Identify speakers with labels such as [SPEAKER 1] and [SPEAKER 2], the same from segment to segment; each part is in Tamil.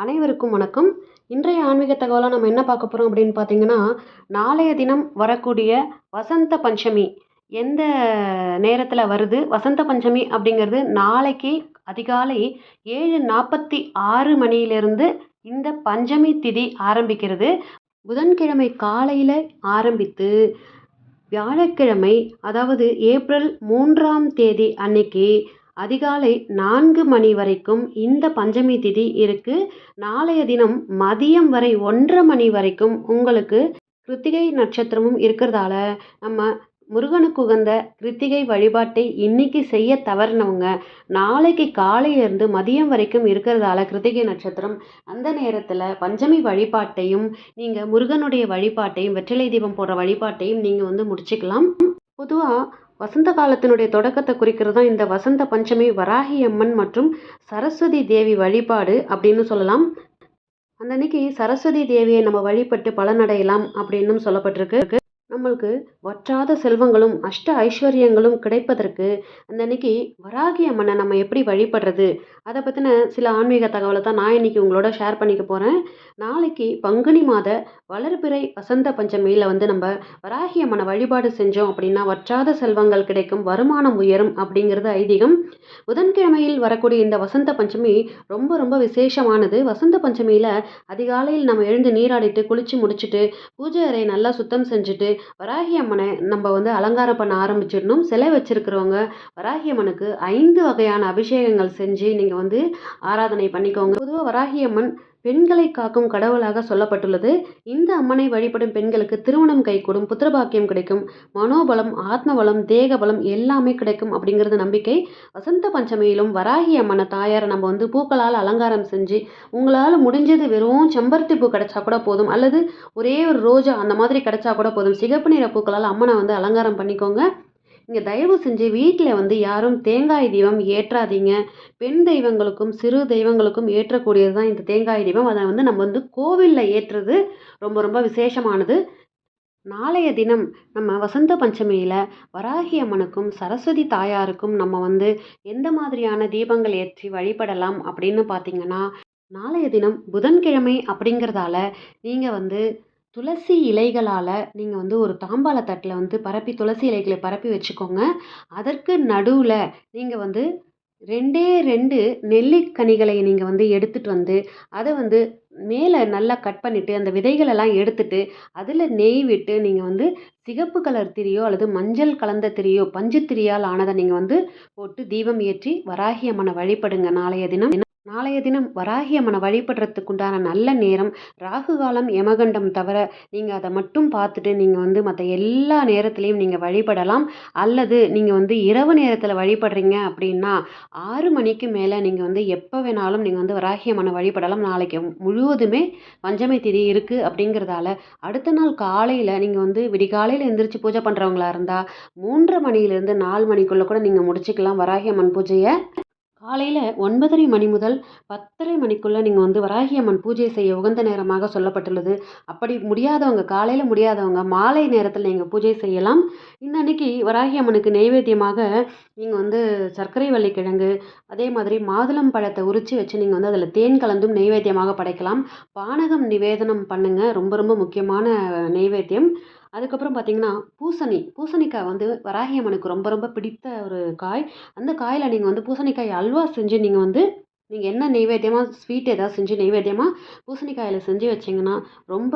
[SPEAKER 1] அனைவருக்கும் வணக்கம். இன்றைய ஆன்மீக தகவலாக நம்ம என்ன பார்க்க போகிறோம் அப்படின்னு பார்த்தீங்கன்னா நாளைய தினம் வரக்கூடிய வசந்த பஞ்சமி. எந்த நேரத்தில் வருது? வசந்த பஞ்சமி அப்படிங்கிறது நாளைக்கு அதிகாலை ஏழு நாற்பத்தி ஆறு மணியிலிருந்து இந்த பஞ்சமி திதி ஆரம்பிக்கிறது. புதன்கிழமை காலையில் ஆரம்பித்து வியாழக்கிழமை அதாவது ஏப்ரல் மூன்றாம் தேதி அன்னைக்கு அதிகாலை நான்கு மணி வரைக்கும் இந்த பஞ்சமி திதி இருக்குது நாளைய தினம் மதியம் வரை ஒன்றரை மணி வரைக்கும் உங்களுக்கு கிருத்திகை நட்சத்திரமும் இருக்கிறதால நம்ம முருகனுக்கு உகந்த கிருத்திகை வழிபாட்டை இன்னைக்கு செய்ய தவறினவங்க நாளைக்கு காலையிலேருந்து மதியம் வரைக்கும் இருக்கிறதால கிருத்திகை நட்சத்திரம் அந்த நேரத்தில் பஞ்சமி வழிபாட்டையும் நீங்கள் முருகனுடைய வழிபாட்டையும் வெற்றிலை தீபம் போடுற வழிபாட்டையும் நீங்கள் வந்து முடிச்சுக்கலாம். பொதுவாக வசந்த காலத்தினுடைய தொடக்கத்தை குறிக்கிறது தான் இந்த வசந்த பஞ்சமி வராகி அம்மன் மற்றும் சரஸ்வதி தேவி வழிபாடு அப்படின்னு சொல்லலாம். அந்த அன்னைக்கு சரஸ்வதி தேவியை நம்ம வழிபட்டு பலனடையலாம் அப்படின்னும் சொல்லப்பட்டிருக்கு. நம்மளுக்கு வற்றாத செல்வங்களும் அஷ்ட ஐஸ்வர்யங்களும் கிடைப்பதற்கு அந்த அன்னைக்கு வராகி அம்மனை நம்ம எப்படி வழிபடுறது? அதை பற்றின சில ஆன்மீக தகவலை தான் நான் இன்னைக்கு உங்களோட ஷேர் பண்ணிக்க போகிறேன் நாளைக்கு பங்குனி மாத வளர்பிறை வசந்த பஞ்சமியில் வந்து நம்ம வராகி அம்மனை வழிபாடு செஞ்சோம் அப்படின்னா வற்றாத செல்வங்கள் கிடைக்கும் வருமானம் உயரும் அப்படிங்கிறது ஐதீகம். புதன்கிழமையில் வரக்கூடிய இந்த வசந்த பஞ்சமி ரொம்ப ரொம்ப விசேஷமானது. வசந்த பஞ்சமியில் அதிகாலையில் நம்ம எழுந்து நீராடிட்டு குளித்து முடிச்சுட்டு பூஜை அறையை நல்லா சுத்தம் செஞ்சுட்டு வராகி அம்மன் நம்ம வந்து அலங்காரம் பண்ண ஆரம்பிச்சிடணும். சிலை வச்சுருக்கிறவங்க வராகி அம்மனுக்கு ஐந்து வகையான அபிஷேகங்கள் செஞ்சு நீங்கள் வந்து ஆராதனை பண்ணிக்கோங்க. பொதுவாக வராகி அம்மன் பெண்களை காக்கும் கடவுளாக சொல்லப்பட்டுள்ளது. இந்த அம்மனை வழிபடும் பெண்களுக்கு திருமணம் கைகூடும் புத்திரபாக்கியம் கிடைக்கும் மனோபலம் ஆத்மபலம் தேகபலம் எல்லாமே கிடைக்கும் அப்படிங்கிறது நம்பிக்கை. வசந்த பஞ்சமியிலும் வராகி அம்மனை தாயாரை நம்ம வந்து பூக்களால் அலங்காரம் செஞ்சு உங்களால் முடிஞ்சது வெறும் செம்பருத்தி பூ கிடைச்சா கூட போதும். அல்லது ஒரே ஒரு ரோஜா அந்த மாதிரி கிடைச்சா கூட போதும். சிகப்பு நிற பூக்களால் அம்மனை வந்து அலங்காரம் பண்ணிக்கோங்க. இங்கே தயவு செஞ்சு வீட்டில் வந்து யாரும் தேங்காய் தீபம் ஏற்றாதீங்க. பெண் தெய்வங்களுக்கும் சிறு தெய்வங்களுக்கும் ஏற்றக்கூடியது தான் இந்த தேங்காய் தீபம். அதை வந்து நம்ம வந்து கோவிலில் ஏற்றுறது ரொம்ப ரொம்ப விசேஷமானது. நாளைய தினம் நம்ம வசந்த பஞ்சமியில் வராகி அம்மனுக்கும் சரஸ்வதி தாயாருக்கும் நம்ம வந்து எந்த மாதிரியான தீபங்கள் ஏற்றி வழிபடலாம் அப்படின்னு பார்த்தீங்கன்னா நாளைய தினம் புதன்கிழமை அப்படிங்கிறதால நீங்கள் வந்து துளசி இலைகளால் நீங்கள் வந்து ஒரு தாம்பாள தட்டில் வந்து பரப்பி துளசி இலைகளை பரப்பி வச்சுக்கோங்க. அதற்கு நடுவில் நீங்கள் வந்து ரெண்டே ரெண்டு நெல்லிக்கனிகளை நீங்கள் வந்து எடுத்துகிட்டு வந்து அதை வந்து மேலே நல்லா கட் பண்ணிவிட்டு அந்த விதைகளெல்லாம் எடுத்துட்டு அதில் நெய் விட்டு நீங்கள் வந்து சிகப்பு கலர் திரியோ அல்லது மஞ்சள் கலந்த திரியோ பஞ்சு திரியால் ஆனதை நீங்கள் வந்து போட்டு தீபம் ஏற்றி வராகி அம்மனை வழிபடுங்க. நாளைய தினம் நாளைய தினம் வராகி அம்மனை வழிபடுறதுக்குண்டான நல்ல நேரம். ராகு காலம் யமகண்டம் தவிர நீங்கள் அதை மட்டும் பார்த்துட்டு நீங்கள் வந்து மற்ற எல்லா நேரத்துலையும் நீங்கள் வழிபடலாம். அல்லது நீங்கள் வந்து இரவு நேரத்தில் வழிபடுறீங்க அப்படின்னா ஆறு மணிக்கு மேலே நீங்கள் வந்து எப்போ வேணாலும் நீங்கள் வந்து வராகி அம்மனை வழிபடலாம். நாளைக்கு முழுவதுமே பஞ்சமை திதி இருக்குது அப்படிங்கிறதால அடுத்த நாள் காலையில் நீங்கள் வந்து விடிகாலையில் எந்திரிச்சு பூஜை பண்ணுறவங்களா இருந்தால் மூன்றரை மணியிலேருந்து நாலு மணிக்குள்ளே கூட நீங்கள் முடிச்சுக்கலாம் வராகி அம்மன் பூஜையை. காலையில் ஒன்பதரை மணி முதல் பத்தரை மணிக்குள்ளே நீங்கள் வந்து வராகி அம்மன் பூஜை செய்ய உகந்த நேரமாக சொல்லப்பட்டுள்ளது. அப்படி முடியாதவங்க காலையில் முடியாதவங்க மாலை நேரத்தில் நீங்கள் பூஜை செய்யலாம். இந்த அன்னைக்கு வராகி அம்மனுக்கு நைவேத்தியமாக நீங்கள் வந்து சர்க்கரை வள்ளிக்கிழங்கு அதே மாதிரி மாதுளம் பழத்தை உரித்து வச்சு நீங்கள் வந்து அதில் தேன் கலந்தும் நைவேத்தியமாக படைக்கலாம். பானகம் நிவேதனம் பண்ணுங்கள் ரொம்ப ரொம்ப முக்கியமான நைவேத்தியம். அதுக்கப்புறம் பார்த்தீங்கன்னா பூசணி. பூசணிக்காய் வந்து வராகி அம்மனுக்கு ரொம்ப ரொம்ப பிடித்த ஒரு காய். அந்த காயில் நீங்கள் வந்து பூசணிக்காய் அல்வா செஞ்சு நீங்கள் வந்து நீங்கள் என்ன நெய்வேத்தியமாக ஸ்வீட் ஏதாவது செஞ்சு நெய்வேத்தியமாக பூசணிக்காயில் செஞ்சு வச்சிங்கன்னா ரொம்ப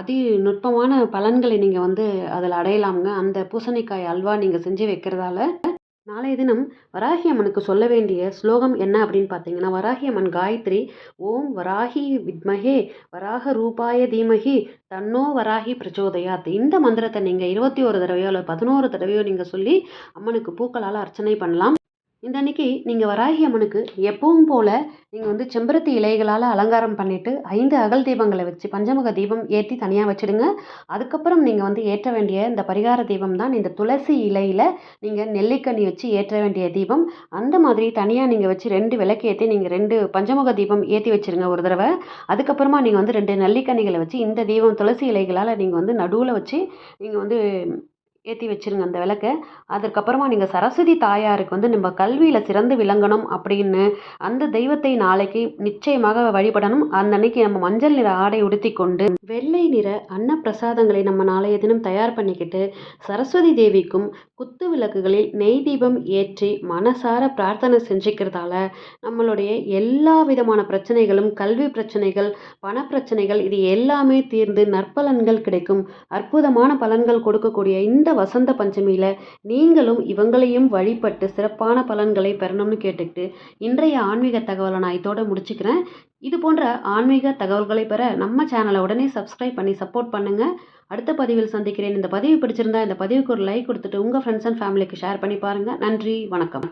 [SPEAKER 1] அதி நுட்பமான பலன்களை நீங்கள் வந்து அதில் அடையலாமுங்க. அந்த பூசணிக்காய் அல்வா நீங்கள் செஞ்சு வைக்கிறதால நாளைய தினம் வராகி அம்மனுக்கு சொல்ல வேண்டிய ஸ்லோகம் என்ன அப்படின்னு பார்த்தீங்கன்னா வராகி அம்மன் காயத்ரி ஓம் வராகி வித்மகே வராக ரூபாய தீமகி தன்னோ வராகி பிரச்சோதயாத். இந்த மந்திரத்தை நீங்கள் இருபத்தி ஒரு தடவையோ இல்லை பதினோரு தடவையோ நீங்கள் சொல்லி அம்மனுக்கு பூக்களால் அர்ச்சனை பண்ணலாம். இந்த அன்னைக்கு நீங்கள் வராகி அம்மனுக்கு எப்பவும் போல் நீங்கள் வந்து செம்பருத்தி இலைகளால் அலங்காரம் பண்ணிவிட்டு ஐந்து அகல் தீபங்களை வச்சு பஞ்சமுக தீபம் ஏற்றி தனியாக வச்சுடுங்க. அதுக்கப்புறம் நீங்கள் வந்து ஏற்ற வேண்டிய இந்த பரிகார தீபம் தான். இந்த துளசி இலையில் நீங்கள் நெல்லிக்கனி வச்சு ஏற்ற வேண்டிய தீபம். அந்த மாதிரி தனியாக நீங்கள் வச்சு ரெண்டு விளக்கு ஏற்றி நீங்கள் ரெண்டு பஞ்சமுக தீபம் ஏற்றி வச்சுருங்க ஒரு தடவை. அதுக்கப்புறமா நீங்கள் வந்து ரெண்டு நெல்லிக்கனிகளை வச்சு இந்த தீபம் துளசி இலைகளால் நீங்கள் வந்து நடுவில் வச்சு நீங்கள் வந்து ஏற்றி வச்சுருங்க அந்த விளக்க. அதுக்கப்புறமா நீங்கள் சரஸ்வதி தாயாருக்கு வந்து நம்ம கல்வியில் சிறந்து விளங்கணும் அப்படின்னு அந்த தெய்வத்தை நாளைக்கு நிச்சயமாக வழிபடணும். அந்த அன்னைக்கு நம்ம மஞ்சள் நிற ஆடை உடுத்தி கொண்டு வெள்ளை நிற அன்னப்பிரசாதங்களை நம்ம நாளைய தினம் தயார் பண்ணிக்கிட்டு சரஸ்வதி தேவிக்கும் குத்து விளக்குகளில் நெய் தீபம் ஏற்றி மனசார பிரார்த்தனை செஞ்சுக்கிறதால நம்மளுடைய எல்லா விதமான பிரச்சனைகளும் கல்வி பிரச்சனைகள் பணப்பிரச்சனைகள் இது எல்லாமே தீர்ந்து நற்பலன்கள் கிடைக்கும். அற்புதமான பலன்கள் கொடுக்கக்கூடிய இந்த வசந்த பஞ்சமியில் நீங்களும் இவங்களையும் வழிபட்டு சிறப்பான பலன்களை பெறணும்னு கேட்டுக்கிட்டு இன்றைய ஆன்மீக தகவலை நான் இதோட முடிச்சுக்கிறேன். இது போன்ற ஆன்மீக தகவல்களை பெற நம்ம சேனலை உடனே சப்ஸ்கிரைப் பண்ணி சப்போர்ட் பண்ணுங்கள் அடுத்த பதிவில் சந்திக்கிறேன். இந்த பதிவு பிடிச்சிருந்தா இந்த பதிவுக்கு ஒரு லைக் கொடுத்துட்டு உங்கள் ஃப்ரெண்ட்ஸ் அண்ட் ஃபேமிலிக்கு ஷேர் பண்ணி பாருங்கள் நன்றி. வணக்கம்.